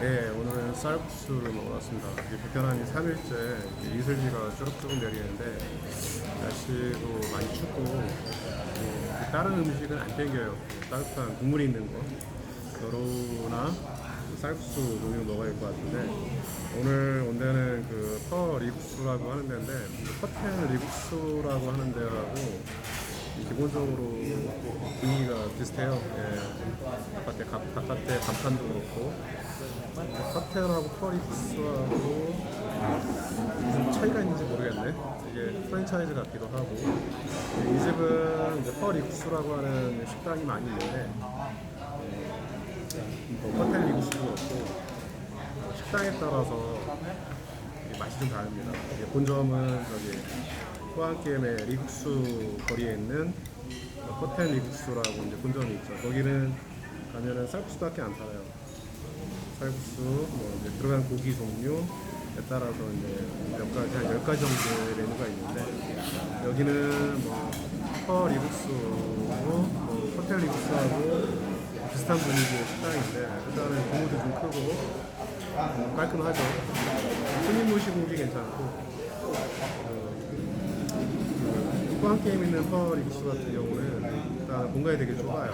네, 오늘은 쌀국수를. 이게 불편한 3일째 이슬비가 쭈룩쭈룩 내리는데 날씨도 많이 춥고 뭐 다른 음식은 안 땡겨요. 따뜻한 국물이 있는 거. 여로나 쌀국수 종류 먹어야 될 것 같은데 오늘 온 데는 그 퍼 리국수라고 하는 데인데 퍼텐 리국수라고 하는 데하고 기본적으로 분위기가 비슷해요. 예. 바깥에 가, 바깥에 간판도 그렇고 커튼하고 퍼리쿠스하고 무슨 차이가 있는지 모르겠네. 이게 프랜차이즈 같기도 하고 이 집은 이제 퍼리쿠스라고 하는 식당이 많이 있는데 뭐 호텔 리쿠스도 그렇고 식당에 따라서 맛이 좀 다릅니다. 본점은 저기 호안게임의 리국수 거리에 있는 호텔 리국수라고 이제 본점이 있죠. 거기는 가면은 쌀국수밖에 안 팔아요. 쌀국수, 뭐 이제 들어간 고기 종류에 따라서 이제 몇 가지 한열 가지 정도의 메뉴가 있는데 여기는 뭐 퍼 리국수, 뭐 호텔 리국수하고 비슷한 분위기의 식당인데 일단은 규모도 좀 크고 음, 깔끔하죠. 손님 모시고 오기 괜찮고 후한 게임 있는 퍼 리국수 같은 경우는 일단 공간이 되게 좁아요.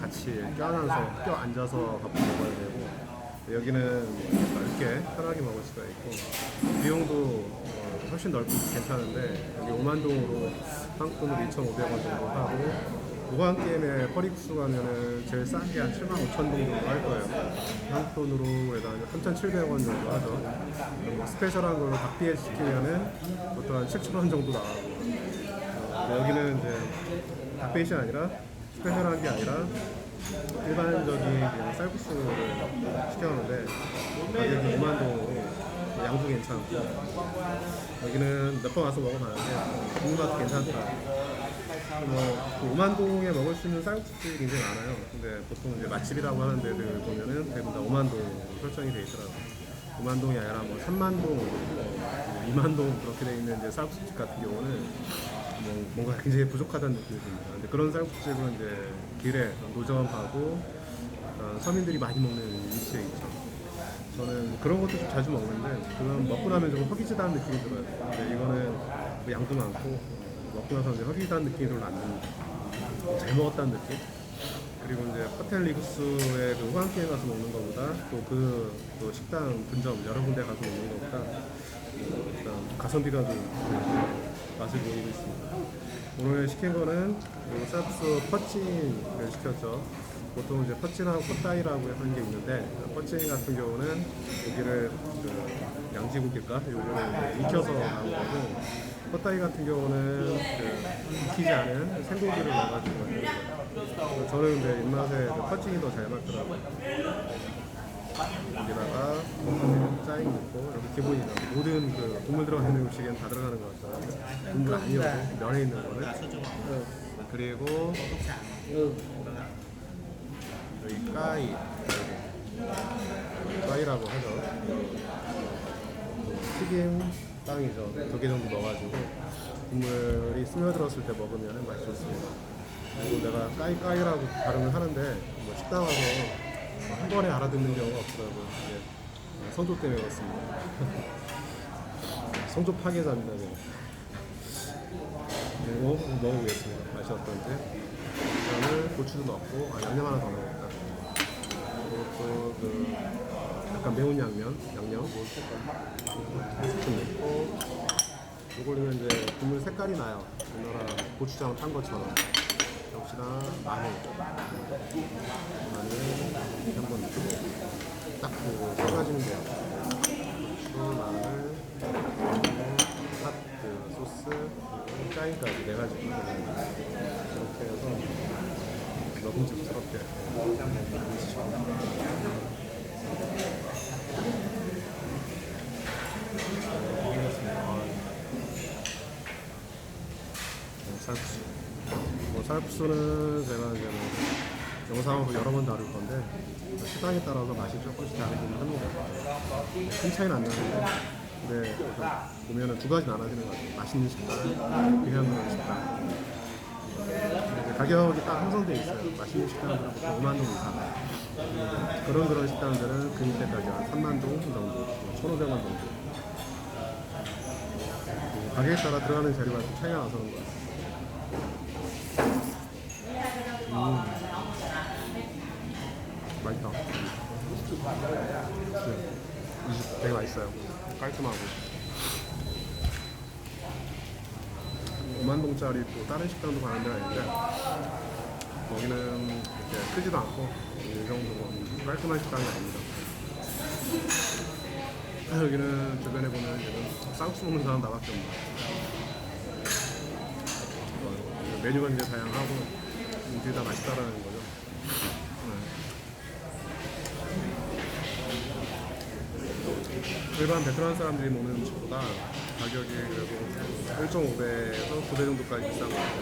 같이 껴안아서 껴 앉아서 밥을 먹어야 되고 여기는 넓게 편하게 먹을 수가 있고 비용도 어, 훨씬 넓고 괜찮은데 여기 5만 동으로 한국돈으로 2,500원 정도 하고 무한 게임에 퍼리국수 가면은 제일 싼 게 한 7만 5천 동 정도 할 거예요. 한국 돈으로 한 3,700원 정도 하죠. 뭐 스페셜한 걸로 닭비에 시키면은 보통 한 7천 원 정도 나가고 어, 여기는 이제 닭베이시 아니라 스페셜한 게 아니라 일반적인 그냥 쌀국수를 시켜놓는데 가격이 5만 동으로 양도 괜찮고 여기는 몇 번 와서 먹어봤는데 국물 맛도 괜찮다. 뭐 5만 동에 먹을 수 있는 쌀국수집이 굉장히 많아요. 근데 보통 이제 맛집이라고 하는 데들 보면은 대부분 다 5만 동 설정이 돼 있더라고요. 5만 동이 아니라 뭐 3만 동, 뭐 2만 동 그렇게 돼 있는 이제 쌀국수집 같은 경우는 뭐 뭔가 굉장히 부족하다는 느낌이 듭니다. 근데 그런 쌀국수집은 이제 길에 노점하고 어, 서민들이 많이 먹는 위치에 있죠. 저는 그런 것도 좀 자주 먹는데 그건 먹고 나면 좀 허기지다는 느낌이 들어요. 근데 이거는 뭐 양도 많고 먹고 나서 이제 허기지다는 느낌이 별로 안 듭니다. 잘 먹었다는 느낌? 그리고 이제 호텔 리구스의 그 호황기에 가서 먹는 것보다 또 그 또 식당 분점 여러 군데 가서 먹는 것보다 일단 가성비가 좀 맛을 보이고 있습니다. 오늘 시킨 거는 그 쌀국수 퍼찐을 시켰죠. 보통 이제 퍼찐하고 꽃다이라고 하는 게 있는데 퍼찐 같은 경우는 고기를 그 양지고기일까? 요거를 익혀서 나온 거고 꽃다이 같은 경우는 그 익히지 않은 생고기를 넣어가지고. 저는 근데 입맛에 그 퍼찐이 더 잘 맞더라고요. 여기다가 짜잉 넣고 여기 기본이죠. 모든 그 국물 들어가는 음식엔 다 들어가는 것 같아요. 국물 아니어도 면에 있는 거는. 어, 그리고 여기 까이 까이라고 하죠. 튀김 빵이죠. 두 개 정도 넣어가지고 국물이 스며들었을 때 먹으면 맛이 좋습니다. 그리고 내가 까이 까이라고 발음을 하는데 뭐 식당 와서 뭐 한 번에 알아듣는 경우가 없더라고요. 이게 성조 때문에 그렇습니다. 성조 파괴자입니다. 지금. 그리고 넣어보겠습니다. 맛이 어떤지. 그다음에 고추도 넣고 아, 양념 하나 더 넣어야겠다. 그리고 또그 약간 매운 양면, 양념 스푼 넣고 넣으면 이제 국물 색깔이 나요. 우리나라 고추장 탄 것처럼. 역시나 마늘, 마늘 한번 넣고 딱 보고 세 가지면 돼요. 고추, 마늘, 핫그 소스, 그리고 짜인까지 네 가지. 이렇게 해서 먹음직스럽게 드시죠. 쌀국수. 뭐 쌀 국수는 제가 이제 뭐 영상으로 여러 번 다룰 건데 뭐 식당에 따라서 맛이 조금씩 다르긴 합니다. 큰 차이는 안 나는데 근데 좀 보면은 두 가지 나눠지는 것 같아요. 맛있는 식당, 그냥 식당. 가격이 딱 형성돼 있어요. 맛있는 식당들은 보통 5만 동 이상. 음, 그런 그런 식당들은 그 밑에 가격 한 3만 동 정도, 1,500만 정도. 음, 가격에 따라 들어가는 재료가 좀 차이가 나서 그런 것 같아요. 음. 맛있다. 네. 이집 되게 맛있어요. 깔끔하고. 5만 동짜리 또 다른 식당도 가는 데가 있는데 거기는 이렇게 크지도 않고 이 정도고 깔끔한 식당이 아닙니다. 여기는 주변에 보면 지금 쌍수 먹는 사람 나밖에 없네. 어, 메뉴가 굉장히 다양하고 이게 다 맛있다라는 거죠. 네. 일반 베트남 사람들이 먹는 음식보다 가격이 그래도 1.5배에서 9배 정도까지 비싼 것 같아요.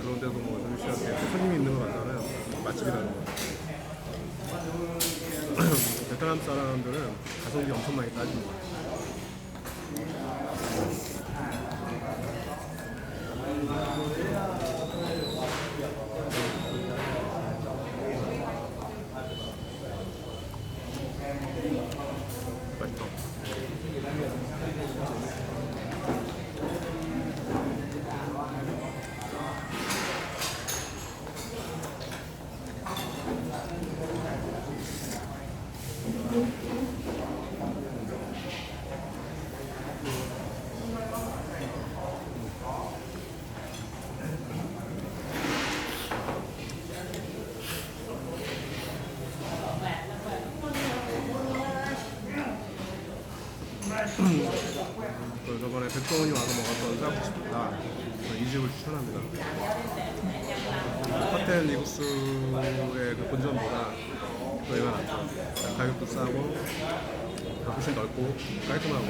그런데도 뭐 점심시간에 손님이 있는 거 같다면 맛집이라는 거예요. 베트남 사람들은 가성비 엄청 많이 따집니다. 맛 Yeah. 저번에 백종원이 와서 먹었던 쌀국수보다 이 집을 추천합니다. 호텔 리구스의 그 본점보다 저희가. 가격도 싸고 훨씬 넓고 깔끔하고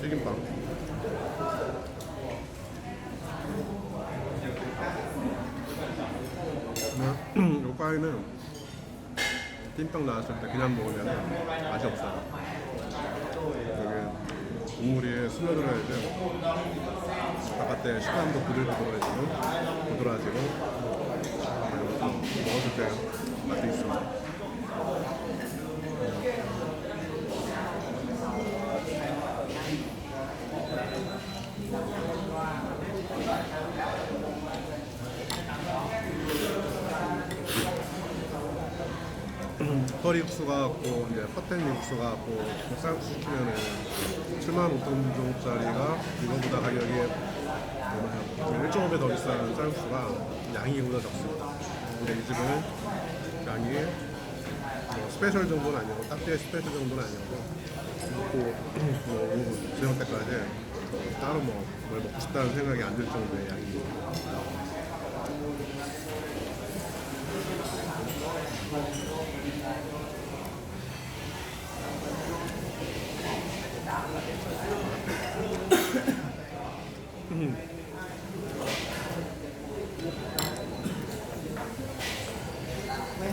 튀김빵 네, 요 파이는 띵떡 나왔을 때 그냥 먹으면 맛이 없어요. 여기 국물이 스며들어야지 바깥에 식감도 부들부들해지고 부드러워지고 먹었을 때 맛이 있습니다 허리 육수가 같고 이제 퍼텐 육수가 같고 쌀국수 시키면은 7만 5천 정도짜리가 이거보다 가격이 1.5배 더 비싼 쌀국수가 양이 이거보다 적습니다. 근데 이 집은 양이 뭐 스페셜 정도는 아니고 딱지의 스페셜 정도는 아니고 먹고 뭐 오후 저녁 때까지 따로 뭐 뭘 먹고 싶다는 생각이 안 들 정도의 양입니다.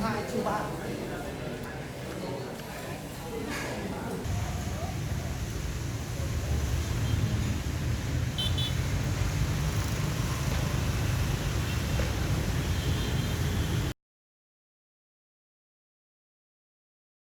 말해 줘.